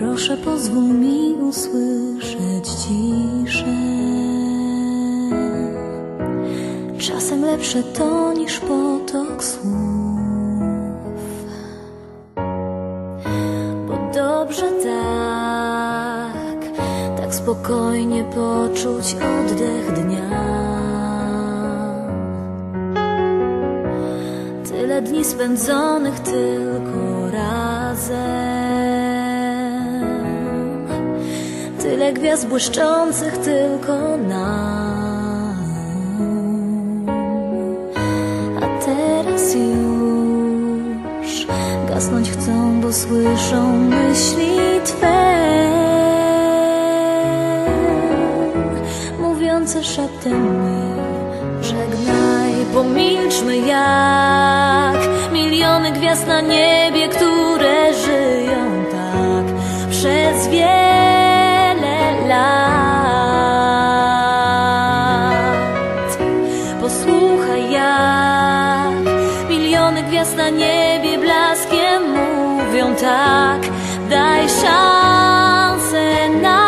Proszę pozwól mi usłyszeć ciszę. Czasem lepsze to niż potok słów. Bo dobrze tak, tak spokojnie poczuć oddech dnia. Tyle dni spędzonych tylko Gwiazd błyszczących tylko nam. A teraz już gasnąć chcą, bo słyszą myśli Twe. Mówiące szeptem mi Żegnaj, pomilczmy jak Miliony gwiazd na niebie, które żyją tak Przez wiele na niebie blaskiem mówią tak Daj szansę nam.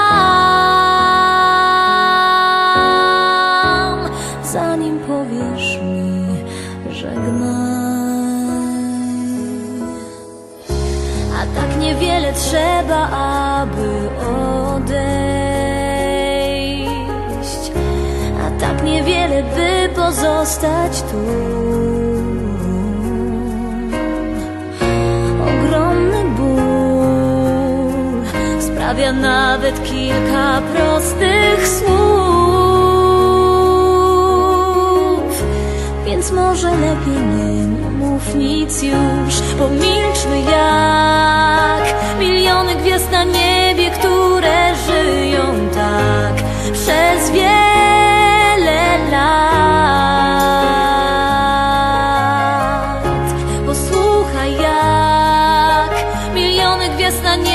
Zanim powiesz mi żegnaj. A tak niewiele trzeba, aby odejść. A tak niewiele, by pozostać tu stawia nawet kilka prostych słów. Więc może lepiej nie mów nic już. Pomilczmy jak miliony gwiazd na niebie, które żyją tak przez wiele lat. Posłuchaj jak miliony gwiazd na niebie